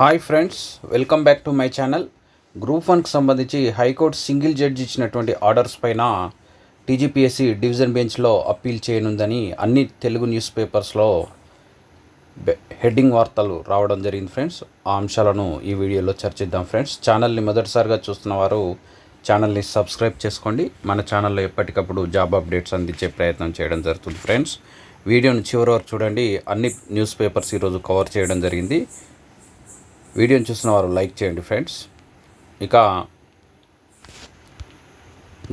Hi friends welcome back to my channel. Group వన్కి సంబంధించి high court single judge ఇచ్చినటువంటి orders పైన టీజీపీఎస్సీ డివిజన్ బెంచ్లో అప్పీల్ చేయనుందని అన్ని తెలుగు న్యూస్ పేపర్స్లో హెడ్డింగ్ వార్తలు రావడం జరిగింది ఫ్రెండ్స్. ఆ అంశాలను ఈ వీడియోలో చర్చిద్దాం ఫ్రెండ్స్. ఛానల్ని మొదటిసారిగా చూస్తున్న వారు ఛానల్ని సబ్స్క్రైబ్ చేసుకోండి. మన ఛానల్లో ఎప్పటికప్పుడు జాబ్ అప్డేట్స్ అందించే ప్రయత్నం చేయడం జరుగుతుంది ఫ్రెండ్స్. వీడియోను చివరి వరకు చూడండి. అన్ని న్యూస్ పేపర్స్ ఈరోజు కవర్ చేయడం జరిగింది. వీడియోని చూసిన వారు లైక్ చేయండి ఫ్రెండ్స్. ఇక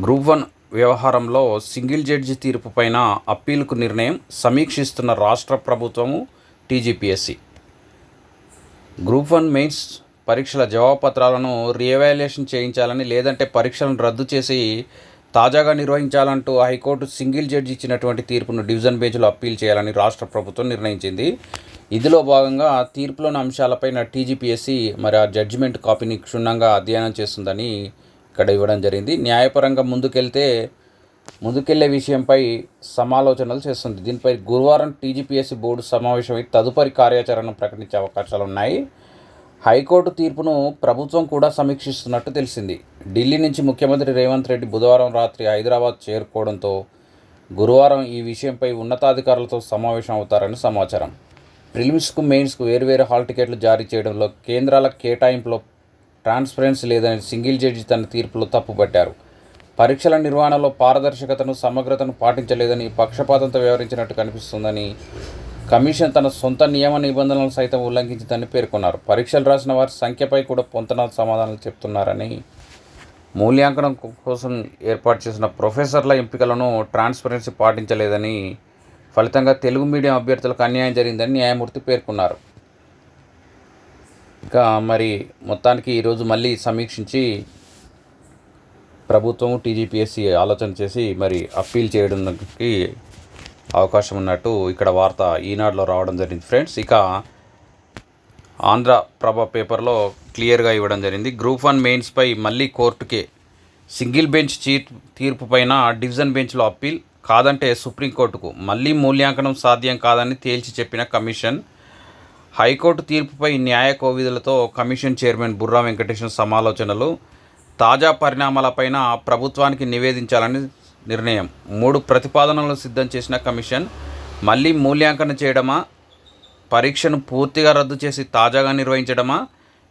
గ్రూప్ వన్ వ్యవహారంలో సింగిల్ జడ్జి తీర్పు పైన అప్పీలుకు నిర్ణయం సమీక్షిస్తున్న రాష్ట్ర ప్రభుత్వము టీజీపీఎస్సి. గ్రూప్ వన్ మెయిన్స్ పరీక్షల జవాబుపత్రాలను రీఎవాల్యుయేషన్ చేయించాలని లేదంటే పరీక్షలను రద్దు చేసి తాజాగా నిర్వహించాలంటూ హైకోర్టు సింగిల్ జడ్జి ఇచ్చినటువంటి తీర్పును డివిజన్ బెంచ్లో అప్పీల్ చేయాలని రాష్ట్ర ప్రభుత్వం నిర్ణయించింది. ఇందులో భాగంగా తీర్పులోని అంశాలపైన టీజీపీఎస్సీ మరి ఆ జడ్జిమెంట్ కాపీని క్షుణ్ణంగా అధ్యయనం చేస్తుందని ఇక్కడ ఇవ్వడం జరిగింది. న్యాయపరంగా ముందుకెళ్తే ముందుకెళ్ళే విషయంపై సమాలోచనలు చేస్తుంది. దీనిపై గురువారం టీజీపీఎస్సీ బోర్డు సమావేశమై తదుపరి కార్యాచరణను ప్రకటించే అవకాశాలు ఉన్నాయి హైకోర్టు తీర్పును ప్రభుత్వం కూడా సమీక్షిస్తున్నట్టు తెలిసింది. ఢిల్లీ నుంచి ముఖ్యమంత్రి రేవంత్ రెడ్డి బుధవారం రాత్రి హైదరాబాద్ చేరుకోవడంతో గురువారం ఈ విషయంపై ఉన్నతాధికారులతో సమావేశం అవుతారని సమాచారం. ప్రిలిమ్స్కు మెయిన్స్కు వేర్వేరు హాల్ టికెట్లు జారీ చేయడంలో కేంద్రాల కేటాయింపులో ట్రాన్స్పరెన్సీ లేదని సింగిల్ జడ్జి తన తీర్పులో తప్పుపట్టారు. పరీక్షల నిర్వహణలో పారదర్శకతను సమగ్రతను పాటించలేదని పక్షపాతంతో వ్యవహరించినట్టు కనిపిస్తుందని కమిషన్ తన సొంత నియమ నిబంధనలను సైతం ఉల్లంఘించిందని పేర్కొన్నారు. పరీక్షలు రాసిన వారి సంఖ్యపై కూడా పొంతన సమాధానాలు చెప్తున్నారని మూల్యాంకనం కోసం ఏర్పాటు చేసిన ప్రొఫెసర్ల ఎంపికలను ట్రాన్స్పరెన్సీ పాటించలేదని ఫలితంగా తెలుగు మీడియం అభ్యర్థులకు అన్యాయం జరిగిందని న్యాయమూర్తి పేర్కొన్నారు. ఇక మరి మొత్తానికి ఈరోజు మళ్ళీ సమీక్షించి ప్రభుత్వం టీజీపీఎస్సీ ఆలోచన చేసి మరి అప్పీల్ చేయడానికి అవకాశం ఉన్నట్టు ఇక్కడ వార్త ఈనాడులో రావడం జరిగింది. ఫ్రెండ్స్ ఇక ఆంధ్ర ప్రభ పేపర్లో క్లియర్గా ఇవ్వడం జరిగింది. గ్రూప్ వన్ మెయిన్స్పై మళ్ళీ కోర్టుకే సింగిల్ బెంచ్ చీర్ తీర్పు పైన డివిజన్ బెంచ్లో అప్పీల్ కాదంటే సుప్రీంకోర్టుకు. మళ్ళీ మూల్యాంకనం సాధ్యం కాదని తేల్చి చెప్పిన కమిషన్. హైకోర్టు తీర్పుపై న్యాయ కోవిధులతో కమిషన్ చైర్మన్ బుర్రా వెంకటేశ్వర సమాలోచనలు. తాజా పరిణామాలపైన ప్రభుత్వానికి నివేదించాలని నిర్ణయం. మూడు ప్రతిపాదనలు సిద్ధం చేసిన కమిషన్ మళ్ళీ మూల్యాంకనం చేయడమా? పరీక్షను పూర్తిగా రద్దు చేసి తాజాగా నిర్వహించడమా?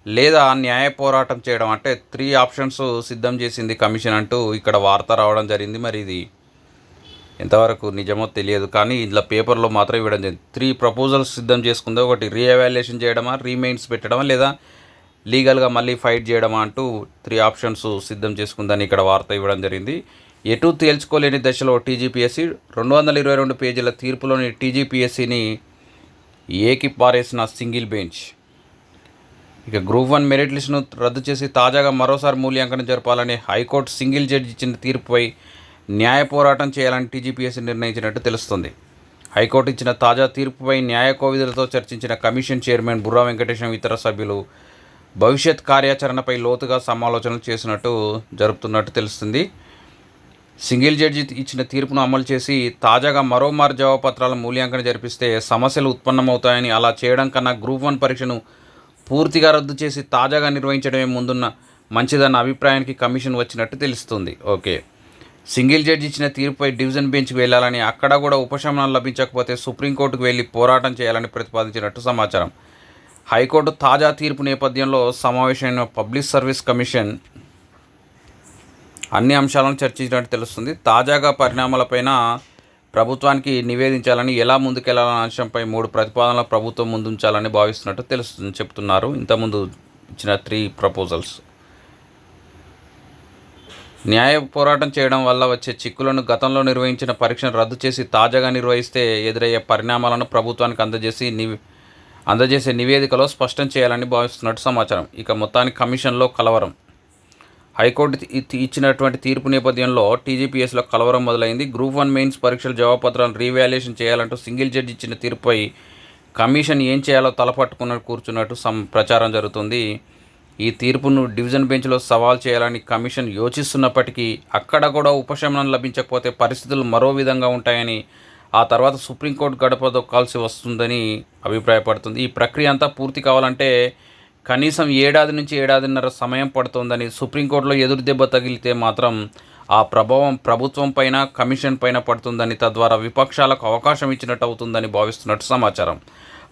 లేదా న్యాయ పోరాటం చేయడం? అంటే త్రీ ఆప్షన్స్ సిద్ధం చేసింది కమిషన్ అంటూ ఇక్కడ వార్త రావడం జరిగింది మరి ఇది. ఎంతవరకు నిజమో తెలియదు కానీ ఇందులో పేపర్లో మాత్రం ఇవ్వడం జరిగింది. త్రీ ప్రపోజల్స్ సిద్ధం చేసుకుంది. ఒకటి రీఎవాల్యుయేషన్ చేయడమా? రీమైన్స్ పెట్టడమా? లేదా లీగల్గా మళ్ళీ ఫైట్ చేయడమా? అంటూ త్రీ ఆప్షన్స్ సిద్ధం చేసుకుందని ఇక్కడ వార్త ఇవ్వడం జరిగింది. ఎటు తేల్చుకోలేని దశలో టీజీపీఎస్సీ రెండు వందల ఇరవై రెండు పేజీల తీర్పులోని టీజీపీఎస్సీని ఏకి పారేసిన సింగిల్ బెంచ్. ఇక గ్రూప్ వన్ మెరిట్ లిస్టును రద్దు చేసి తాజాగా మరోసారి మూల్యాంకనం జరపాలని హైకోర్టు సింగిల్ జడ్జి ఇచ్చిన తీర్పుపై న్యాయ పోరాటం చేయాలని టీజీపీఎస్సీ నిర్ణయించినట్టు తెలుస్తుంది. హైకోర్టు ఇచ్చిన తాజా తీర్పుపై న్యాయ కోవిధులతో చర్చించిన కమిషన్ చైర్మన్ బుర్రా వెంకటేశం ఇతర సభ్యులు భవిష్యత్ కార్యాచరణపై లోతుగా సమాలోచనలు చేసినట్టు జరుపుతున్నట్టు తెలుస్తుంది. సింగిల్ జడ్జి ఇచ్చిన తీర్పును అమలు చేసి తాజాగా మరోమారు జవాబుపత్రాల మూల్యాంకనం జరిపిస్తే సమస్యలు ఉత్పన్నమవుతాయని అలా చేయడం కన్నా గ్రూప్ వన్ పరీక్షను పూర్తిగా రద్దు చేసి తాజాగా నిర్వహించడమే ముందున్న మంచిదన్న అభిప్రాయానికి కమిషన్ వచ్చినట్టు తెలుస్తుంది. ఓకే. సింగిల్ జడ్జి ఇచ్చిన తీర్పుపై డివిజన్ బెంచ్కి వెళ్ళాలని అక్కడ కూడా ఉపశమనం లభించకపోతే సుప్రీంకోర్టుకు వెళ్ళి పోరాటం చేయాలని ప్రతిపాదించినట్టు సమాచారం. హైకోర్టు తాజా తీర్పు నేపథ్యంలో సమావేశమైన పబ్లిక్ సర్వీస్ కమిషన్ అన్ని అంశాలను చర్చించినట్టు తెలుస్తుంది. తాజాగా పరిణామాలపైన ప్రభుత్వానికి నివేదించాలని ఎలా ముందుకెళ్ళాలనే అంశంపై మూడు ప్రతిపాదనలు ప్రభుత్వం ముందుంచాలని భావిస్తున్నట్టు తెలుస్తుంది చెప్తున్నారు. ఇంతకుముందు ఇచ్చిన త్రీ ప్రపోజల్స్. న్యాయ పోరాటం చేయడం వల్ల వచ్చే చిక్కులను గతంలో నిర్వహించిన పరీక్షను రద్దు చేసి తాజాగా నిర్వహిస్తే ఎదురయ్యే పరిణామాలను ప్రభుత్వానికి అందజేసి నివి అందజేసే నివేదికలో స్పష్టం చేయాలని భావిస్తున్నట్టు సమాచారం. ఇక మొత్తానికి కమిషన్లో కలవరం. హైకోర్టు ఇచ్చినటువంటి తీర్పు నేపథ్యంలో టీజీపీఎస్లో కలవరం మొదలైంది. గ్రూప్ వన్ మెయిన్స్ పరీక్షల జవాబుపత్రాలను రీవాల్యుయేషన్ చేయాలంటూ సింగిల్ జడ్జి ఇచ్చిన తీర్పుపై కమిషన్ ఏం చేయాలో తలపట్టుకున్నట్టు కూర్చున్నట్టు సం ప్రచారం జరుగుతుంది. ఈ తీర్పును డివిజన్ బెంచ్లో సవాల్ చేయాలని కమిషన్ యోచిస్తున్నప్పటికీ అక్కడ కూడా ఉపశమనం లభించకపోతే పరిస్థితులు మరో విధంగా ఉంటాయని ఆ తర్వాత సుప్రీంకోర్టు గడప దొక్కాల్సి వస్తుందని అభిప్రాయపడుతుంది. ఈ ప్రక్రియ అంతా పూర్తి కావాలంటే కనీసం ఏడాది నుంచి ఏడాదిన్నర సమయం పడుతోందని సుప్రీంకోర్టులో ఎదురు దెబ్బ తగిలితే మాత్రం ఆ ప్రభావం ప్రభుత్వం పైన కమిషన్ పైన పడుతుందని తద్వారా విపక్షాలకు అవకాశం ఇచ్చినట్టు అవుతుందని భావిస్తున్నట్టు సమాచారం.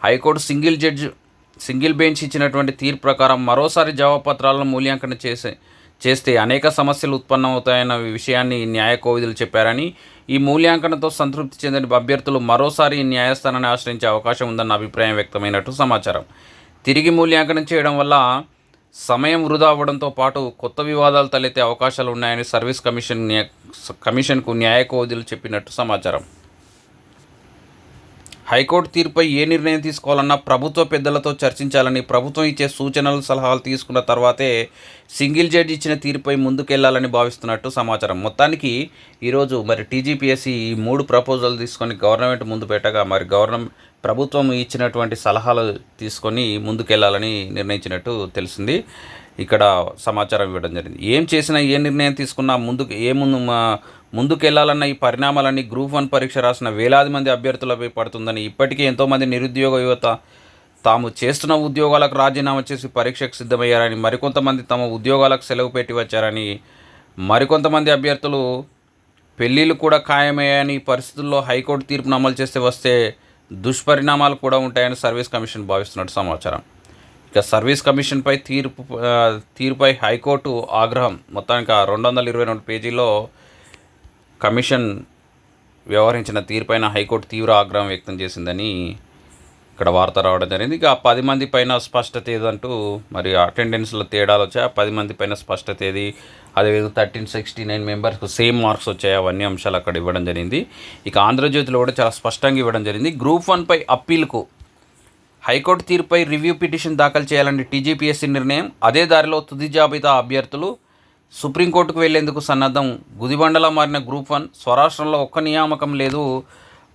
High court single judge single bench ఇచ్చినటువంటి తీర్పు ప్రకారం మరోసారి జవాబుపత్రాలను మూల్యాంకన చేసే చేస్తే అనేక సమస్యలు ఉత్పన్నమవుతాయన్న విషయాన్ని న్యాయ కోవిదులు చెప్పారని ఈ మూల్యాంకనంతో సంతృప్తి చెందిన అభ్యర్థులు మరోసారి న్యాయస్థానాన్ని ఆశ్రయించే అవకాశం ఉందన్న అభిప్రాయం వ్యక్తమైనట్టు సమాచారం. తిరిగి మూల్యాంకనం చేయడం వల్ల సమయం వృధా అవ్వడంతో పాటు కొత్త వివాదాలు తలెత్తే అవకాశాలు ఉన్నాయని సర్వీస్ కమిషన్ కమిషన్కు న్యాయకోవదులు చెప్పినట్టు సమాచారం. హైకోర్టు తీర్పుపై ఏ నిర్ణయం తీసుకోవాలన్నా ప్రభుత్వ పెద్దలతో చర్చించాలని ప్రభుత్వం ఇచ్చే సూచనలు సలహాలు తీసుకున్న తర్వాతే సింగిల్ జడ్జి ఇచ్చిన తీర్పుపై ముందుకెళ్ళాలని భావిస్తున్నట్టు సమాచారం. మొత్తానికి ఈరోజు మరి టీజీపీఎస్సీ ఈ మూడు ప్రపోజల్ తీసుకొని గవర్నమెంట్ ముందు పెట్టగా మరి గవర్నమెంట్ ప్రభుత్వం ఇచ్చినటువంటి సలహాలు తీసుకొని ముందుకెళ్ళాలని నిర్ణయించినట్టు తెలిసింది. ఇక్కడ సమాచారం ఇవ్వడం జరిగింది. ఏం చేసినా ఏ నిర్ణయం తీసుకున్నా ముందుకు ఏ ముందు మా- ముందుకెళ్ళాలన్న ఈ పరిణామాలన్నీ గ్రూప్ వన్ పరీక్ష రాసిన వేలాది మంది అభ్యర్థులపై పడుతుందని ఇప్పటికే ఎంతోమంది నిరుద్యోగ యువత తాము చేస్తున్న ఉద్యోగాలకు రాజీనామా చేసి పరీక్షకు సిద్ధమయ్యారని మరికొంతమంది తమ ఉద్యోగాలకు సెలవు పెట్టి వచ్చారని మరికొంతమంది అభ్యర్థులు పెళ్ళిళ్ళు కూడా ఖాయమయ్యాయని పరిస్థితుల్లో హైకోర్టు తీర్పును అమలు చేస్తే వస్తే దుష్పరిణామాలు కూడా ఉంటాయని సర్వీస్ కమిషన్ భావిస్తున్నట్టు సమాచారం. ఇక సర్వీస్ కమిషన్పై తీర్పు తీరుపై హైకోర్టు ఆగ్రహం మొత్తానికి ఆ రెండు వందల ఇరవై రెండు పేజీలో కమిషన్ వ్యవహరించిన తీరుపైన హైకోర్టు తీవ్ర ఆగ్రహం వ్యక్తం చేసిందని ఇక్కడ వార్త రావడం జరిగింది. ఇక పది మంది పైన స్పష్టత ఏదంటూ మరి అటెండెన్స్లో తేడాలు వచ్చాయి. ఆ పది మంది పైన స్పష్టత ఏది అదేవిధంగా థర్టీన్ సిక్స్టీ నైన్ మెంబర్స్కి సేమ్ మార్క్స్ వచ్చాయి. అవన్నీ అంశాలు అక్కడ ఇవ్వడం జరిగింది. ఇక ఆంధ్రజ్యోతిలో కూడా చాలా స్పష్టంగా ఇవ్వడం జరిగింది. గ్రూప్ వన్పై అప్పీల్కు హైకోర్టు తీరుపై రివ్యూ పిటిషన్ దాఖలు చేయాలని టీజీపీఎస్సీ నిర్ణయం. అదే దారిలో తుది జాబితా అభ్యర్థులు సుప్రీంకోర్టుకు వెళ్ళేందుకు సన్నద్ధం. గుదిబండలా మారిన గ్రూప్ వన్ స్వరాష్ట్రంలో ఒక్క నియామకం లేదు.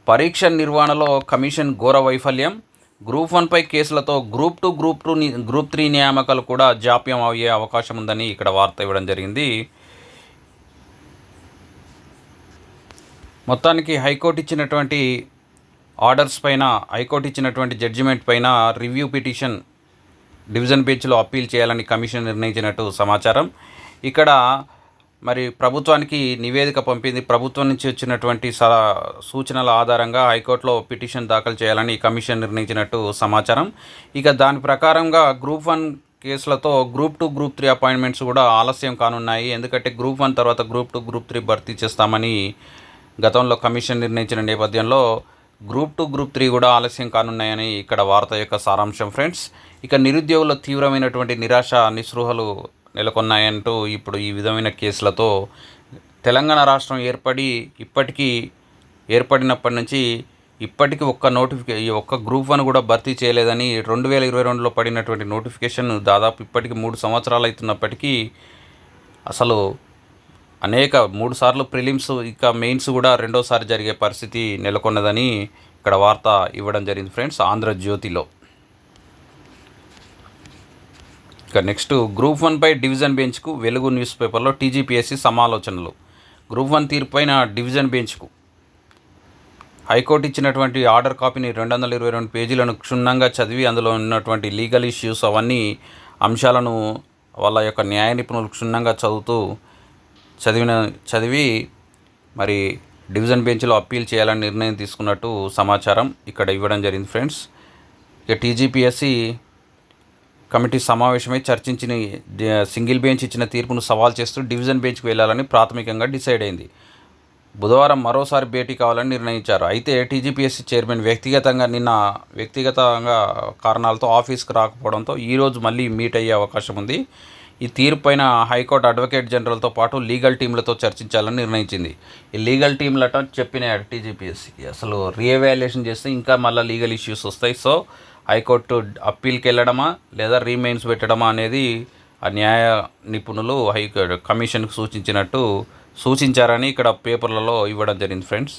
పరీక్ష నిర్వహణలో కమిషన్ ఘోర వైఫల్యం. గ్రూప్ వన్పై కేసులతో group two group two group three నియామకాలు కూడా జాప్యం అయ్యే అవకాశం ఉందని ఇక్కడ వార్త ఇవ్వడం జరిగింది. మొత్తానికి హైకోర్టు ఇచ్చినటువంటి ఆర్డర్స్ పైన హైకోర్టు ఇచ్చినటువంటి జడ్జిమెంట్ పైన రివ్యూ పిటిషన్ డివిజన్ బెంచ్లో అప్పీల్ చేయాలని కమిషన్ నిర్ణయించినట్టు సమాచారం. ఇక్కడ మరి ప్రభుత్వానికి నివేదిక పంపింది. ప్రభుత్వం నుంచి వచ్చినటువంటి సలా సూచనల ఆధారంగా హైకోర్టులో పిటిషన్ దాఖలు చేయాలని కమిషన్ నిర్ణయించినట్టు సమాచారం. ఇక దాని ప్రకారంగా గ్రూప్ వన్ కేసులతో group two group three appointments కూడా ఆలస్యం కానున్నాయి. ఎందుకంటే గ్రూప్ వన్ తర్వాత గ్రూప్ టూ గ్రూప్ త్రీ భర్తీ చేస్తామని గతంలో కమిషన్ నిర్ణయించిన నేపథ్యంలో గ్రూప్ టూ గ్రూప్ త్రీ కూడా ఆలస్యం కానున్నాయని ఇక్కడ వార్త యొక్క సారాంశం ఫ్రెండ్స్. ఇక నిరుద్యోగుల తీవ్రమైనటువంటి నిరాశ నిస్పృహలు నెలకొన్నాయంటూ ఇప్పుడు ఈ విధమైన కేసులతో తెలంగాణ రాష్ట్రం ఏర్పడి ఇప్పటికీ ఏర్పడినప్పటి నుంచి ఇప్పటికీ ఒక్క నోటిఫికే ఈ ఒక్క గ్రూప్ వన్ కూడా భర్తీ చేయలేదని రెండు వేల ఇరవై రెండులో పడినటువంటి నోటిఫికేషన్ దాదాపు ఇప్పటికి మూడు సంవత్సరాలు అవుతున్నప్పటికీ అసలు అనేక మూడు సార్లు ప్రిలిమ్స్ ఇంకా మెయిన్స్ కూడా రెండోసారి జరిగే పరిస్థితి నెలకొన్నదని ఇక్కడ వార్త ఇవ్వడం జరిగింది ఫ్రెండ్స్ ఆంధ్రజ్యోతిలో. ఇక నెక్స్ట్ గ్రూప్ వన్పై డివిజన్ బెంచ్కు వెలుగు న్యూస్ పేపర్లో టీజీపీఎస్సీ సమాలోచనలు. గ్రూప్ వన్ తీర్పైన డివిజన్ బెంచ్కు. హైకోర్టు ఇచ్చినటువంటి ఆర్డర్ కాపీని రెండు వందల ఇరవై రెండు పేజీలను క్షుణ్ణంగా చదివి అందులో ఉన్నటువంటి లీగల్ ఇష్యూస్ అవన్నీ అంశాలను వాళ్ళ యొక్క న్యాయ నిపుణులు క్షుణ్ణంగా చదువుతూ చదివిన చదివి మరి డివిజన్ బెంచ్లో అప్పీల్ చేయాలని నిర్ణయం తీసుకున్నట్టు సమాచారం ఇక్కడ ఇవ్వడం జరిగింది ఫ్రెండ్స్. ఇక టీజీపీఎస్సి కమిటీ సమావేశమై చర్చించిన సింగిల్ బెంచ్ ఇచ్చిన తీర్పును సవాల్ చేస్తూ డివిజన్ బెంచ్కి వెళ్ళాలని ప్రాథమికంగా డిసైడ్ అయింది. బుధవారం మరోసారి భేటీ కావాలని నిర్ణయించారు. అయితే టీజీపీఎస్సీ చైర్మన్ వ్యక్తిగతంగా నిన్న వ్యక్తిగతంగా కారణాలతో ఆఫీస్కి రాకపోవడంతో ఈరోజు మళ్ళీ మీట్ అయ్యే అవకాశం ఉంది. ఈ తీర్పు పైన హైకోర్టు అడ్వకేట్ జనరల్తో పాటు లీగల్ టీంలతో చర్చించాలని నిర్ణయించింది. ఈ లీగల్ టీంలట చెప్పినాయి టీజీపీఎస్సీ అసలు రీఎవాల్యుయేషన్ చేస్తే ఇంకా మళ్ళీ లీగల్ ఇష్యూస్ వస్తాయి. సో హైకోర్టు అప్పీల్కి వెళ్ళడమా లేదా రీమైన్స్ పెట్టడమా అనేది ఆ న్యాయ నిపుణులు హై కమిషన్కు సూచించినట్టు సూచించారని ఇక్కడ పేపర్లలో ఇవ్వడం జరిగింది ఫ్రెండ్స్.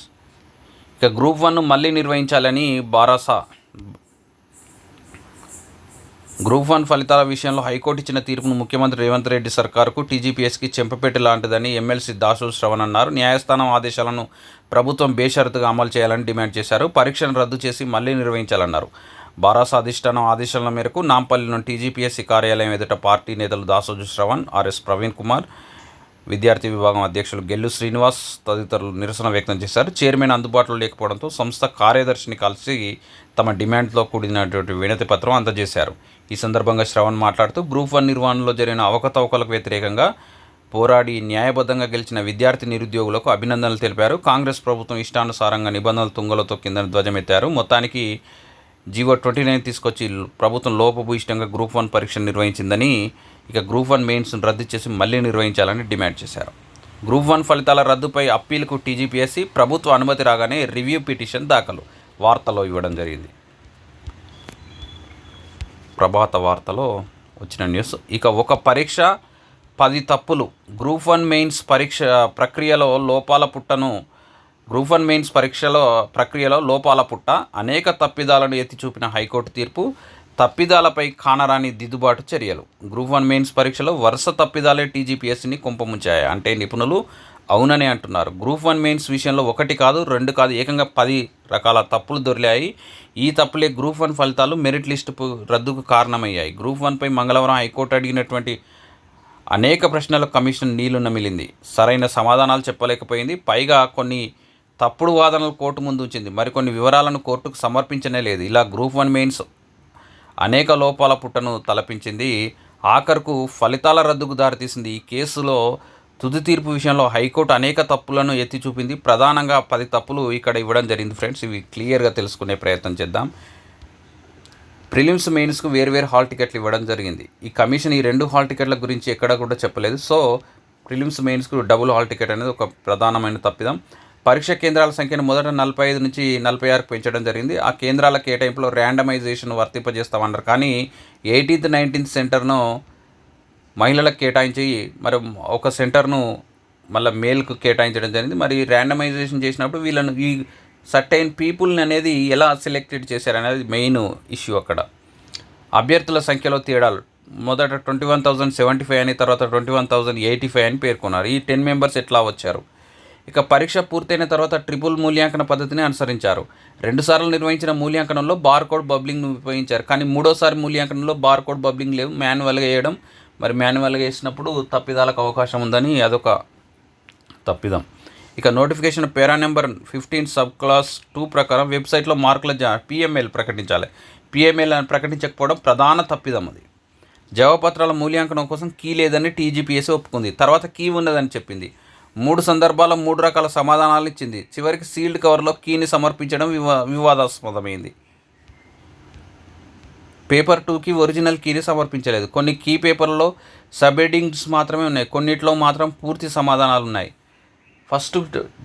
ఇక గ్రూప్ వన్ మళ్ళీ నిర్వహించాలని బారాసా. గ్రూప్ వన్ ఫలితాల విషయంలో హైకోర్టు ఇచ్చిన తీర్పును ముఖ్యమంత్రి రేవంత్ రెడ్డి సర్కార్కు టీజీపీఎస్కి చెంపపెట్టి లాంటిదని ఎమ్మెల్సీ దాసు శ్రవణ్ అన్నారు. న్యాయస్థానం ఆదేశాలను ప్రభుత్వం బేషరతుగా అమలు చేయాలని డిమాండ్ చేశారు. పరీక్షను రద్దు చేసి మళ్ళీ నిర్వహించాలన్నారు. బారాస అధిష్టానం ఆదేశాల మేరకు నాంపల్లిలోని టీజీపీఎస్సీ కార్యాలయం ఎదుట పార్టీ నేతలు దాసోజు శ్రవణ్ ఆర్ఎస్ ప్రవీణ్ కుమార్ విద్యార్థి విభాగం అధ్యక్షులు గెల్లు శ్రీనివాస్ తదితరులు నిరసన వ్యక్తం చేశారు. చైర్మన్ అందుబాటులో లేకపోవడంతో సంస్థ కార్యదర్శిని కలిసి తమ డిమాండ్తో కూడినటువంటి వినతి పత్రం అందజేశారు. ఈ సందర్భంగా శ్రవణ్ మాట్లాడుతూ గ్రూప్ వన్ నిర్వహణలో జరిగిన అవకతవకలకు వ్యతిరేకంగా పోరాడి న్యాయబద్ధంగా గెలిచిన విద్యార్థి నిరుద్యోగులకు అభినందనలు తెలిపారు. కాంగ్రెస్ ప్రభుత్వం ఇష్టానుసారంగా నిబంధనలు తుంగలతో కింద ధ్వజమెత్తారు. మొత్తానికి జీవో ట్వంటీ నైన్ తీసుకొచ్చి ప్రభుత్వం లోపభూయిష్టంగా గ్రూప్ వన్ పరీక్ష నిర్వహించిందని ఇక గ్రూప్ వన్ మెయిన్స్ రద్దు చేసి మళ్ళీ నిర్వహించాలని డిమాండ్ చేశారు. గ్రూప్ వన్ ఫలితాల రద్దుపై అప్పీల్కు టీజీపీఎస్సీ ప్రభుత్వ అనుమతి రాగానే రివ్యూ పిటిషన్ దాఖలు. వార్తలో ఇవ్వడం జరిగింది. ప్రభాత వార్తలో వచ్చిన న్యూస్. ఇక ఒక పరీక్ష పది తప్పులు. గ్రూప్ వన్ మెయిన్స్ పరీక్ష ప్రక్రియలో లోపాల పుట్టను గ్రూప్ వన్ మెయిన్స్ పరీక్షలో ప్రక్రియలో లోపాల పుట్ట అనేక తప్పిదాలను ఎత్తి చూపిన హైకోర్టు తీర్పు తప్పిదాలపై కానరాని దిద్దుబాటు చర్యలు. గ్రూప్ వన్ మెయిన్స్ పరీక్షలో వరుస తప్పిదాలే టీజీపీఎస్సీని కుంపముంచాయి. అంటే నిపుణులు అవునని అంటున్నారు. గ్రూప్ వన్ మెయిన్స్ విషయంలో ఒకటి కాదు రెండు కాదు ఏకంగా పది రకాల తప్పులు దొరికాయి ఈ తప్పులే గ్రూప్ వన్ ఫలితాలు మెరిట్ లిస్టు రద్దుకు కారణమయ్యాయి. గ్రూప్ వన్పై మంగళవారం హైకోర్టు అడిగినటువంటి అనేక ప్రశ్నలకు కమిషన్ నీళ్ళు నమిలింది. సరైన సమాధానాలు చెప్పలేకపోయింది. పైగా కొన్ని తప్పుడు వాదనలు కోర్టు ముందు ఉంచింది. మరికొన్ని వివరాలను కోర్టుకు సమర్పించనే లేదు. ఇలా గ్రూప్ వన్ మెయిన్స్ అనేక లోపాల పుట్టను తలపించింది. ఆఖరుకు ఫలితాల రద్దుకు దారితీసింది. ఈ కేసులో తుది తీర్పు విషయంలో హైకోర్టు అనేక తప్పులను ఎత్తి చూపింది. ప్రధానంగా పది తప్పులు ఇక్కడ ఇవ్వడం జరిగింది ఫ్రెండ్స్. ఇవి క్లియర్గా తెలుసుకునే ప్రయత్నం చేద్దాం. ప్రిలిమ్స్ మెయిన్స్కు వేరువేరు హాల్ టికెట్లు ఇవ్వడం జరిగింది. ఈ కమిషన్ ఈ రెండు హాల్ టికెట్ల గురించి ఎక్కడ కూడా చెప్పలేదు. సో ప్రిలిమ్స్ మెయిన్స్కు డబుల్ హాల్ టికెట్ అనేది ఒక ప్రధానమైన తప్పిదం. పరీక్ష కేంద్రాల సంఖ్యను మొదట నలభై ఐదు నుంచి నలభై ఆరుకు పెంచడం జరిగింది. ఆ కేంద్రాల కేటాయింపులో ర్యాండమైజేషన్ వర్తింపజేస్తామన్నారు. కానీ ఎయిటీన్త్ నైన్టీన్త్ సెంటర్ను మహిళలకు కేటాయించి మరి ఒక సెంటర్ను మళ్ళీ మేల్కు కేటాయించడం జరిగింది. మరి ర్యాండమైజేషన్ చేసినప్పుడు వీళ్ళను ఈ సర్టైన్ పీపుల్ని అనేది ఎలా సెలెక్టెడ్ చేశారనేది మెయిన్ ఇష్యూ అక్కడ. అభ్యర్థుల సంఖ్యలో తేడాలు. మొదట twenty one thousand seventy five అని తర్వాత twenty one thousand eighty five అని పేర్కొన్నారు. ఈ టెన్ మెంబర్స్ ఎట్లా వచ్చారు? ఇక పరీక్ష పూర్తయిన తర్వాత ట్రిపుల్ మూల్యాంకన పద్ధతిని అనుసరించారు. రెండుసార్లు నిర్వహించిన మూల్యాంకనంలో బార్ కోడ్ బబ్లింగ్ను ఉపయోగించారు. కానీ మూడోసారి మూల్యాంకనంలో బార్ కోడ్ బబ్లింగ్ లేవు. మాన్యువల్గా వేయడం మరి మాన్యువల్గా వేసినప్పుడు తప్పిదాలకు అవకాశం ఉందని అదొక తప్పిదం. ఇక notification para number fifteen sub class two ప్రకారం వెబ్సైట్లో మార్కుల జా పిఎంఎల్ ప్రకటించాలి. పిఎంఎల్ అని ప్రకటించకపోవడం ప్రధాన తప్పిదం అది. జవాబపత్రాల మూల్యాంకనం కోసం కీ లేదని టీజీపీఎస్ ఒప్పుకుంది. తర్వాత కీ ఉన్నదని చెప్పింది. మూడు సందర్భాల్లో మూడు రకాల సమాధానాలు ఇచ్చింది. చివరికి సీల్డ్ కవర్లో కీని సమర్పించడం వివా వివాదాస్పదమైంది. పేపర్ టూకి ఒరిజినల్ కీని సమర్పించలేదు. కొన్ని కీ పేపర్లలో సబ్ మాత్రమే ఉన్నాయి. కొన్నిట్లో మాత్రం పూర్తి సమాధానాలు ఉన్నాయి ఫస్ట్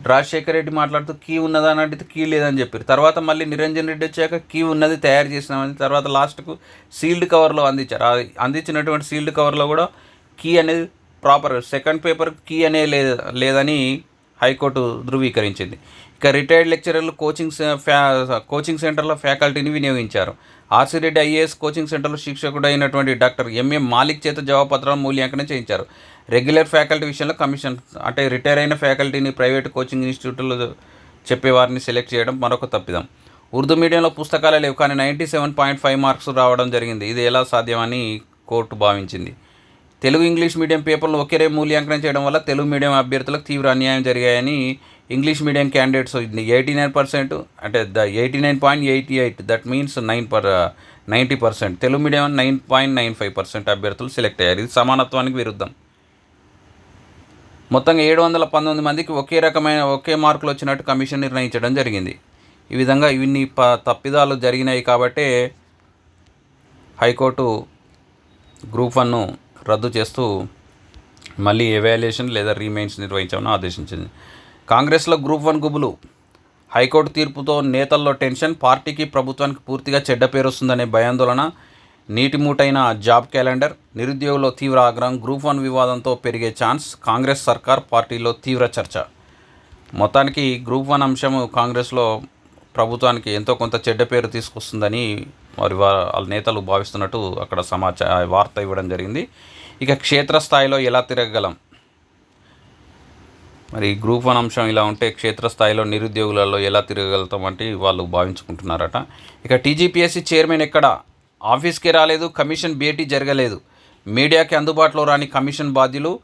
రాజశేఖర్ రెడ్డి మాట్లాడుతూ కీ ఉన్నదా? అంటే కీ లేదని చెప్పారు. తర్వాత మళ్ళీ నిరంజన్ రెడ్డి వచ్చాక కీ ఉన్నది తయారు చేసినామని తర్వాత లాస్ట్కు సీల్డ్ కవర్లో అందించారు. అందించినటువంటి సీల్డ్ కవర్లో కూడా కీ అనేది ప్రాపర్ సెకండ్ పేపర్ కీ అనే లేదు లేదని హైకోర్టు ధృవీకరించింది. ఇక రిటైర్డ్ లెక్చరర్లు కోచింగ్ ఫ్యా కోచింగ్ సెంటర్లో ఫ్యాకల్టీని వినియోగించారు. ఆర్సీ రెడ్డి ఐఏఎస్ కోచింగ్ సెంటర్లో శిక్షకుడు అయినటువంటి డాక్టర్ ఎంఎం మాలిక్ చేత జవాబుపత్రాలు మూల్యాంకనం చేయించారు. రెగ్యులర్ ఫ్యాకల్టీ విషయంలో కమిషన్ అంటే రిటైర్ అయిన ఫ్యాకల్టీని ప్రైవేట్ కోచింగ్ ఇన్స్టిట్యూట్లో చెప్పేవారిని సెలెక్ట్ చేయడం మరొక తప్పిదం. ఉర్దూ మీడియంలో పుస్తకాలే లేవు కానీ ninety seven point five marks రావడం జరిగింది. ఇది ఎలా సాధ్యమని కోర్టు భావించింది. తెలుగు ఇంగ్లీష్ మీడియం పేపర్లు ఒకేరే మూల్యాంకనం చేయడం వల్ల తెలుగు మీడియం అభ్యర్థులకు తీవ్ర అన్యాయం జరిగాయని English medium candidates eighty nine percent అంటే the eighty nine point eighty eight that means nine per ninety percent Telugu medium nine point nine five percent అభ్యర్థులు సెలెక్ట్ అయ్యారు. ఇది సమానత్వానికి విరుద్ధం. మొత్తంగా ఏడు వందల పంతొమ్మిది మందికి ఒకే రకమైన ఒకే మార్కులు వచ్చినట్టు కమిషన్ నిర్ణయించడం జరిగింది. ఈ విధంగా ఇవన్నీ ప తప్పిదాలు జరిగినాయి కాబట్టే హైకోర్టు గ్రూప్ వన్ను రద్దు చేస్తూ మళ్ళీ ఎవాల్యుయేషన్ లేదా రీమైన్స్ నిర్వహించామని ఆదేశించింది. కాంగ్రెస్లో గ్రూప్ వన్ గుబులు హైకోర్టు తీర్పుతో నేతల్లో టెన్షన్ పార్టీకి ప్రభుత్వానికి పూర్తిగా చెడ్డ పేరు వస్తుందనే భయాందోళన నీటి మూటైన జాబ్ క్యాలెండర్ నిరుద్యోగుల్లో తీవ్ర ఆగ్రహం గ్రూప్ వన్ వివాదంతో పెరిగే ఛాన్స్ కాంగ్రెస్ సర్కార్ పార్టీలో తీవ్ర చర్చ. మొత్తానికి గ్రూప్ వన్ అంశం కాంగ్రెస్లో ప్రభుత్వానికి ఎంతో కొంత చెడ్డ పేరు తీసుకొస్తుందని మరి వాళ్ళ నేతలు భావిస్తున్నట్టు అక్కడ సమాచార వార్త ఇవ్వడం జరిగింది. ఇక క్షేత్రస్థాయిలో ఎలా తిరగగలం? మరి గ్రూప్ వన్ అంశం ఇలా ఉంటే క్షేత్రస్థాయిలో నిరుద్యోగులలో ఎలా తిరగలుగుతామంటే వాళ్ళు భావించుకుంటున్నారట. ఇక టీజీపీఎస్సీ చైర్మన్ ఎక్కడ? ఆఫీస్కి రాలేదు కమిషన్ భేటీ జరగలేదు. మీడియాకి అందుబాటులో రాని కమిషన్ బాధ్యులు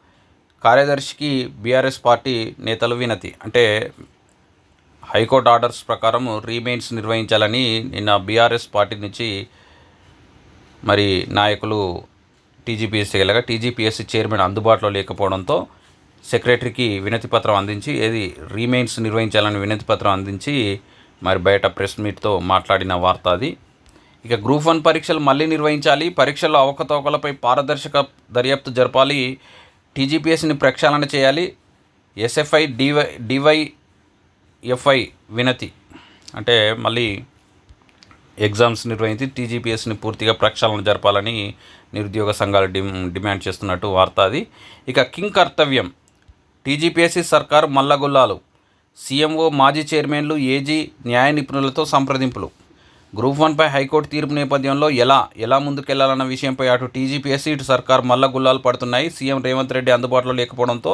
కార్యదర్శికి బీఆర్ఎస్ పార్టీ నేతలు వినతి. అంటే హైకోర్టు ఆర్డర్స్ ప్రకారం రీమెయిన్స్ నిర్వహించాలని నిన్న బీఆర్ఎస్ పార్టీ నుంచి మరి నాయకులు టీజీపీఎస్సీ వెళ్ళగా టీజీపీఎస్సీ చైర్మన్ అందుబాటులో లేకపోవడంతో సెక్రటరీకి వినతి పత్రం అందించి ఏది రీమెయిన్స్ నిర్వహించాలని వినతి పత్రం అందించి మరి బయట ప్రెస్ మీట్తో మాట్లాడిన వార్త అది. ఇక గ్రూప్ వన్ పరీక్షలు మళ్ళీ నిర్వహించాలి పరీక్షల్లో అవకతవకలపై పారదర్శక దర్యాప్తు జరపాలి టీజీపీఎస్సీని ప్రక్షాళన చేయాలి ఎస్ఎఫ్ఐ డివై డివైఎఫ్ఐ వినతి. అంటే మళ్ళీ ఎగ్జామ్స్ నిర్వహించి టీజీపీఎస్ని పూర్తిగా ప్రక్షాళన జరపాలని నిరుద్యోగ సంఘాలు డిమాండ్ చేస్తున్నట్టు వార్త అది. ఇక కింగ్ కర్తవ్యం. టీజీపీఎస్సీ సర్కారు మల్లగొల్లాలు. సీఎంఓ మాజీ చైర్మన్లు ఏజీ న్యాయ నిపుణులతో సంప్రదింపులు. గ్రూప్ వన్పై హైకోర్టు తీర్పు నేపథ్యంలో ఎలా ఎలా ముందుకెళ్ళాలన్న విషయంపై అటు టీజీపీఎస్సీ ఇటు సర్కార్ మల్ల గుల్లాలు పడుతున్నాయి. సీఎం రేవంత్ రెడ్డి అందుబాటులో లేకపోవడంతో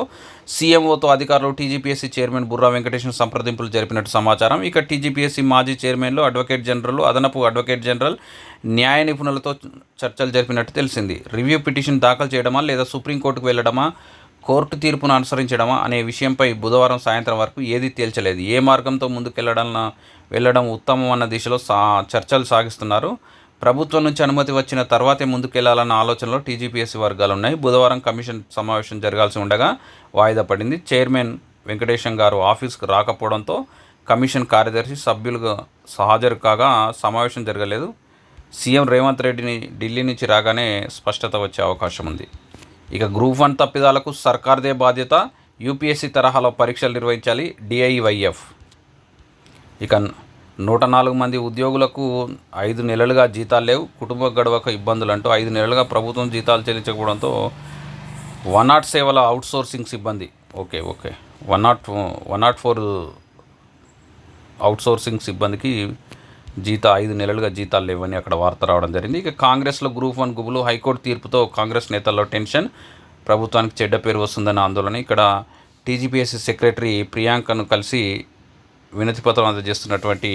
సీఎంఓతో అధికారులు టీజీపీఎస్సీ చైర్మన్ బుర్రా వెంకటేశ్వర సంప్రదింపులు జరిపినట్టు సమాచారం. ఇక టీజీపీఎస్సీ మాజీ చైర్మన్లు అడ్వకేట్ జనరల్ అదనపు అడ్వకేట్ జనరల్ న్యాయ నిపుణులతో చర్చలు జరిపినట్టు తెలిసింది. రివ్యూ పిటిషన్ దాఖలు చేయడమా లేదా సుప్రీంకోర్టుకు వెళ్ళడమా కోర్టు తీర్పును అనుసరించడమా అనే విషయంపై బుధవారం సాయంత్రం వరకు ఏది తేల్చలేదు. ఏ మార్గంతో ముందుకెళ్ళడం వెళ్ళడం ఉత్తమం అన్న దిశలో సా చర్చలు సాగిస్తున్నారు. ప్రభుత్వం నుంచి అనుమతి వచ్చిన తర్వాతే ముందుకెళ్ళాలన్న ఆలోచనలో టీజీపీఎస్సీ వర్గాలు ఉన్నాయి బుధవారం కమిషన్ సమావేశం జరగాల్సి ఉండగా వాయిదా పడింది. చైర్మన్ వెంకటేశం గారు ఆఫీస్కు రాకపోవడంతో కమిషన్ కార్యదర్శి సభ్యులుగా హాజరు కాగా సమావేశం జరగలేదు. సీఎం రేవంత్ రెడ్డిని ఢిల్లీ నుంచి రాగానే స్పష్టత వచ్చే అవకాశం ఉంది. ఇక గ్రూప్ వన్ తప్పిదాలకు సర్కార్దే బాధ్యత యూపీఎస్సీ తరహాలో పరీక్షలు నిర్వహించాలి డిఐవైఎఫ్. ఇక నూట నాలుగు మంది ఉద్యోగులకు ఐదు నెలలుగా జీతాలు లేవు. కుటుంబ గడవక ఇబ్బందులు అంటూ ఐదు నెలలుగా ప్రభుత్వం జీతాలు చెల్లించకపోవడంతో వన్ నాట్ సేవల అవుట్సోర్సింగ్ సిబ్బంది. Okay okay. One nought one nought four outsourcing సిబ్బందికి జీత ఐదు నెలలుగా జీతాలు లేవని అక్కడ వార్త రావడం జరిగింది. ఇక కాంగ్రెస్లో గ్రూప్ వన్ గుబులు హైకోర్టు తీర్పుతో కాంగ్రెస్ నేతల్లో టెన్షన్. ప్రభుత్వానికి చెడ్డ పేరు వస్తుందన్న ఆందోళన. ఇక్కడ టీజీపీఎస్సీ సెక్రటరీ ప్రియాంకను కలిసి వినతి పత్రం అందజేస్తున్నటువంటి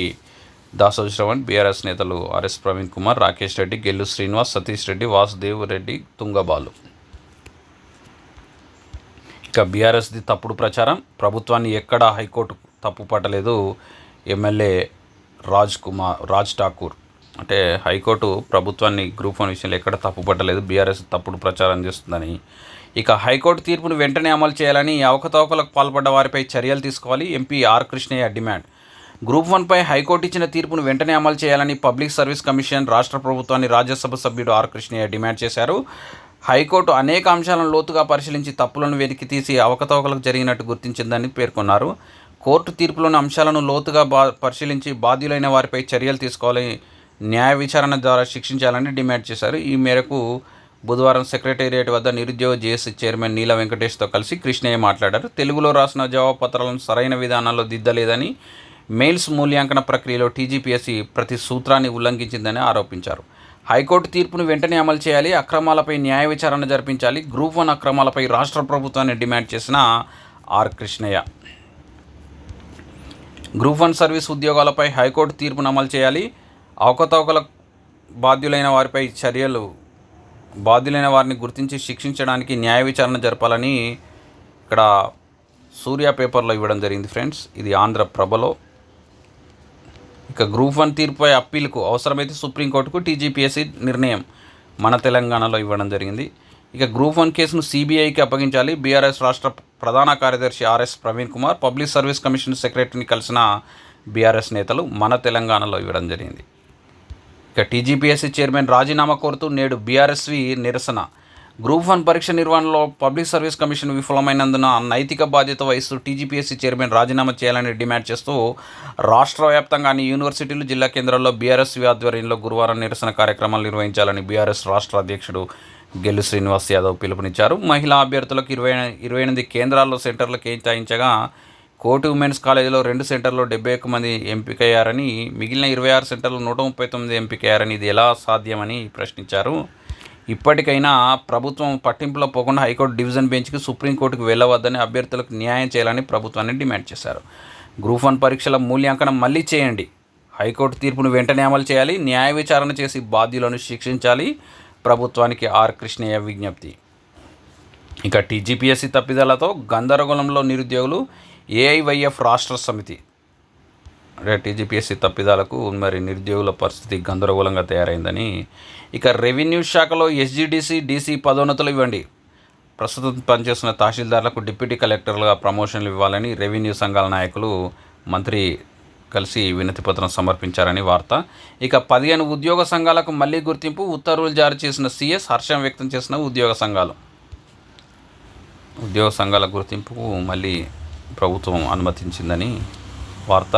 దాసోజు శ్రవణ్ బీఆర్ఎస్ నేతలు ఆర్ఎస్ ప్రవీణ్ కుమార్ రాకేష్ రెడ్డి గెల్లు శ్రీనివాస్ సతీష్ రెడ్డి వాసుదేవ్ రెడ్డి తుంగబాలు. ఇక బీఆర్ఎస్ది తప్పుడు ప్రచారం. ప్రభుత్వాన్ని ఎక్కడా హైకోర్టు తప్పు పట్టలేదు ఎమ్మెల్యే రాజ్ కుమార్ రాజ్ ఠాకూర్. అంటే హైకోర్టు ప్రభుత్వాన్ని గ్రూప్ వన్ విషయంలో ఎక్కడ తప్పుపట్టలేదు. బీఆర్ఎస్ తప్పుడు ప్రచారం చేస్తుందని. ఇక హైకోర్టు తీర్పును వెంటనే అమలు చేయాలని అవకతవకలకు పాల్పడ్డ వారిపై చర్యలు తీసుకోవాలి. MP R Krishnaiah demand. Group వన్పై high court ఇచ్చిన తీర్పును వెంటనే అమలు చేయాలని పబ్లిక్ సర్వీస్ కమిషన్ రాష్ట్ర ప్రభుత్వాన్ని రాజ్యసభ సభ్యుడు ఆర్ కృష్ణయ్య డిమాండ్ చేశారు. హైకోర్టు అనేక అంశాలను లోతుగా పరిశీలించి తప్పులను వెతికి తీసి అవకతవకలకు జరిగినట్టు గుర్తించిందని పేర్కొన్నారు. కోర్టు తీర్పులోని అంశాలను లోతుగా బా పరిశీలించి బాధ్యులైన వారిపై చర్యలు తీసుకోవాలి. న్యాయ విచారణ ద్వారా శిక్షించాలని డిమాండ్ చేశారు. ఈ మేరకు బుధవారం సెక్రటేరియట్ వద్ద నిరుద్యోగ జేఏసీ చైర్మన్ నీల వెంకటేష్తో కలిసి కృష్ణయ్య మాట్లాడారు. తెలుగులో రాసిన జవాబు పత్రాలను సరైన విధానంలో దిద్దలేదని మెయిల్స్ మూల్యాంకన ప్రక్రియలో టీజీపీఎస్సీ ప్రతి సూత్రాన్ని ఉల్లంఘించిందని ఆరోపించారు. హైకోర్టు తీర్పును వెంటనే అమలు చేయాలి అక్రమాలపై న్యాయ విచారణ జరిపించాలి గ్రూప్ వన్ అక్రమాలపై రాష్ట్ర ప్రభుత్వాన్ని డిమాండ్ చేసిన R Krishnaiah. Group one service ఉద్యోగాలపై high court తీర్పును అమలు చేయాలి. అవకతవకల బాధ్యులైన వారిపై చర్యలు బాధ్యులైన వారిని గుర్తించి శిక్షించడానికి న్యాయ విచారణ జరపాలని ఇక్కడ సూర్య పేపర్లో ఇవ్వడం జరిగింది ఫ్రెండ్స్. ఇది ఆంధ్ర ప్రభలో. ఇక గ్రూప్ వన్ తీర్పుపై అప్పీల్కు అవసరమైతే సుప్రీంకోర్టుకు టీజీపీఎస్సీ నిర్ణయం మన తెలంగాణలో ఇవ్వడం జరిగింది. ఇక గ్రూప్ వన్ కేసును సిబిఐకి అప్పగించాలి. బీఆర్ఎస్ రాష్ట్ర ప్రధాన కార్యదర్శి RS Praveen Kumar public service commission సెక్రటరీని కలిసిన బీఆర్ఎస్ నేతలు మన తెలంగాణలో ఇవ్వడం జరిగింది. ఇక టీజీపీఎస్సీ చైర్మన్ రాజీనామా కోరుతూ నేడు బీఆర్ఎస్వి నిరసన. గ్రూప్ వన్ పరీక్ష నిర్వహణలో పబ్లిక్ సర్వీస్ కమిషన్ విఫలమైనందున నైతిక బాధ్యత వహిస్తూ టీజీపీఎస్సీ చైర్మన్ రాజీనామా చేయాలని డిమాండ్ చేస్తూ రాష్ట్ర వ్యాప్తంగా అన్ని యూనివర్సిటీలు జిల్లా కేంద్రాల్లో బీఆర్ఎస్వి ఆధ్వర్యంలో గురువారం నిరసన కార్యక్రమాలు నిర్వహించాలని బీఆర్ఎస్ రాష్ట్ర అధ్యక్షుడు గెల్లు శ్రీనివాస్ యాదవ్ పిలుపునిచ్చారు. మహిళా అభ్యర్థులకు ఇరవై ఇరవై ఎనిమిది కేంద్రాల్లో సెంటర్లు కేటాయించగా కోటి ఉమెన్స్ కాలేజీలో రెండు సెంటర్లో డెబ్బై ఒక్క మంది ఎంపికయ్యారని మిగిలిన ఇరవై ఆరు సెంటర్లు నూట ముప్పై తొమ్మిది ఎంపికయ్యారని ఇది ఎలా సాధ్యమని ప్రశ్నించారు. ఇప్పటికైనా ప్రభుత్వం పట్టింపులో పోకుండా హైకోర్టు డివిజన్ బెంచ్కి సుప్రీంకోర్టుకు వెళ్ళవద్దని అభ్యర్థులకు న్యాయం చేయాలని ప్రభుత్వాన్ని డిమాండ్ చేశారు. గ్రూప్ వన్ పరీక్షల మూల్యాంకనం మళ్ళీ చేయండి. హైకోర్టు తీర్పును వెంటనే అమలు చేయాలి. న్యాయ విచారణ చేసి బాధ్యులను శిక్షించాలి. ప్రభుత్వానికి ఆర్ కృష్ణయ్య విజ్ఞప్తి. ఇక టీజీపీఎస్సీ తప్పిదాలతో గందరగోళంలో నిరుద్యోగులు ఏఐవైఎఫ్ రాష్ట్ర సమితి. అంటే టీజీపీఎస్సీ తప్పిదాలకు మరి నిరుద్యోగుల పరిస్థితి గందరగోళంగా తయారైందని ఇక రెవెన్యూ శాఖలో ఎస్జీడీసీ డీసీ పదోన్నతులు ఇవ్వండి. ప్రస్తుతం పనిచేస్తున్న తహసీల్దార్లకు డిప్యూటీ కలెక్టర్లుగా ప్రమోషన్లు ఇవ్వాలని రెవెన్యూ సంఘాల నాయకులు మంత్రి కలిసి వినతి పత్రం సమర్పించారని వార్త. ఇక పదిహేను ఉద్యోగ సంఘాలకు మళ్ళీ గుర్తింపు ఉత్తర్వులు జారీ చేసిన సీఎస్ హర్షం వ్యక్తం చేసిన ఉద్యోగ సంఘాలు. ఉద్యోగ సంఘాల గుర్తింపుకు మళ్ళీ ప్రభుత్వం అనుమతించిందని వార్త.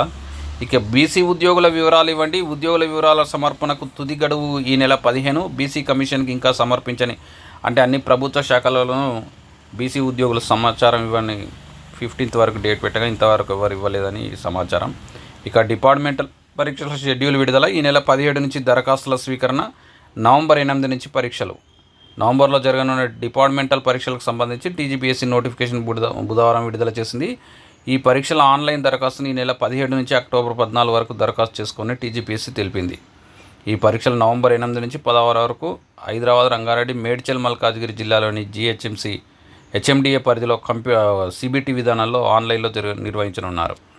ఇక బీసీ ఉద్యోగుల వివరాలు ఇవ్వండి. ఉద్యోగుల వివరాల సమర్పణకు తుది గడువు ఈ నెల పదిహేను. బీసీ కమిషన్కి ఇంకా సమర్పించని అంటే అన్ని ప్రభుత్వ శాఖలలోనూ బీసీ ఉద్యోగుల సమాచారం ఇవ్వని ఫిఫ్టీన్త్ వరకు డేట్ పెట్టగా ఇంతవరకు ఎవరు ఇవ్వలేదని సమాచారం. ఇక డిపార్ట్మెంటల్ పరీక్షల షెడ్యూల్ విడుదల ఈ నెల పదిహేడు నుంచి దరఖాస్తుల స్వీకరణ నవంబర్ ఎనిమిది నుంచి పరీక్షలు. నవంబర్లో జరగనున్న డిపార్ట్మెంటల్ పరీక్షలకు సంబంధించి టీజీపీఎస్సీ నోటిఫికేషన్ బుధ బుధవారం విడుదల చేసింది. ఈ పరీక్షల ఆన్లైన్ దరఖాస్తుని ఈ నెల పదిహేడు నుంచి అక్టోబర్ పద్నాలుగు వరకు దరఖాస్తు చేసుకుని టీజీపీఎస్సీ తెలిపింది. ఈ పరీక్షలు నవంబర్ ఎనిమిది నుంచి పదహారు వరకు హైదరాబాద్ రంగారెడ్డి మేడ్చల్ మల్కాజ్గిరి జిల్లాలోని జిహెచ్ఎంసీ హెచ్ఎండిఏ పరిధిలో కంప్యూ సిబిటి విధానంలో ఆన్లైన్లో తిరు- నిర్వహించనున్నారు.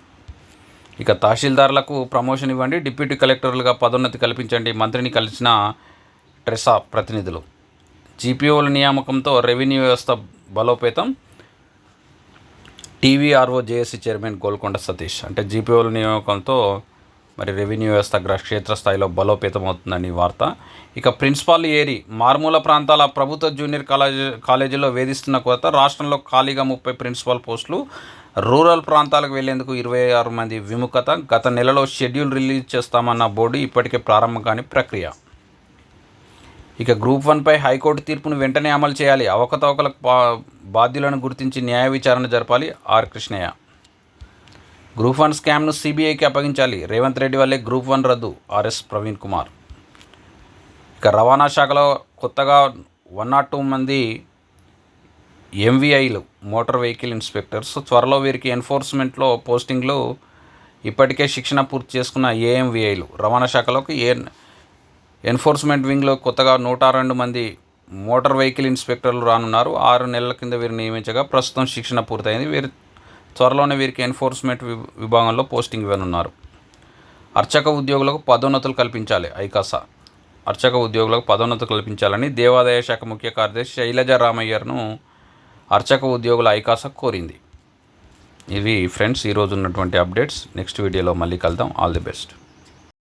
ఇక తహసీల్దార్లకు ప్రమోషన్ ఇవ్వండి. డిప్యూటీ కలెక్టర్లుగా పదోన్నతి కల్పించండి. మంత్రిని కలిసిన ట్రెసా ప్రతినిధులు. జీపీఓల నియామకంతో రెవెన్యూ వ్యవస్థ బలోపేతం. TVRO JAC chairman Golconda Satish. అంటే జీపీఓల నియామకంతో మరి రెవెన్యూ వ్యవస్థ క్షేత్ర క్షేత్రస్థాయిలో బలోపేతం అవుతుందని వార్త. ఇక ప్రిన్సిపాల్ ఏరి మారుమూల ప్రాంతాల ప్రభుత్వ జూనియర్ కాలేజ్ కాలేజీలో వేధిస్తున్న కొరత రాష్ట్రంలో ఖాళీగా ముప్పై ప్రిన్సిపాల్ పోస్టులు రూరల్ ప్రాంతాలకు వెళ్ళేందుకు ఇరవై ఆరు మంది విముఖత. గత నెలలో షెడ్యూల్ రిలీజ్ చేస్తామన్న బోర్డు ఇప్పటికే ప్రారంభం కాని ప్రక్రియ. ఇక గ్రూప్ వన్పై హైకోర్టు తీర్పును వెంటనే అమలు చేయాలి. అవకతవకలకు బా బాధ్యులను గుర్తించి న్యాయ విచారణ జరపాలి ఆర్ కృష్ణయ్య. గ్రూప్ వన్ స్కామ్ను సిబిఐకి అప్పగించాలి. రేవంత్ రెడ్డి వల్లే గ్రూప్ వన్ రద్దు ఆర్ఎస్ ప్రవీణ్ కుమార్. ఇక రవాణా శాఖలో కొత్తగా వన్ నాట్ టూ మంది ఎంవీఐలు మోటార్ వెహికల్ ఇన్స్పెక్టర్స్ త్వరలో వీరికి ఎన్ఫోర్స్మెంట్లో పోస్టింగ్లు ఇప్పటికే శిక్షణ పూర్తి చేసుకున్న ఏఎంవీఐలు రవాణా శాఖలోకి ఏ ఎన్ఫోర్స్మెంట్ వింగ్లో కొత్తగా నూట రెండు మంది మోటార్ వెహికల్ ఇన్స్పెక్టర్లు రానున్నారు. ఆరు నెలల కింద వీరిని నియమించగా ప్రస్తుతం శిక్షణ పూర్తయింది. వీరి త్వరలోనే వీరికి ఎన్ఫోర్స్మెంట్ విభాగంలో పోస్టింగ్ ఇవ్వనున్నారు. అర్చక ఉద్యోగులకు పదోన్నతులు కల్పించాలి ఐకాసా. అర్చక ఉద్యోగులకు పదోన్నతులు కల్పించాలని దేవాదాయ శాఖ ముఖ్య కార్యదర్శి శైలజ రామయ్యర్ను అర్చక ఉద్యోగుల ఐకాసా కోరింది. ఇవి ఫ్రెండ్స్ ఈరోజు ఉన్నటువంటి అప్డేట్స్. నెక్స్ట్ వీడియోలో మళ్ళీ కలుద్దాం. All the best.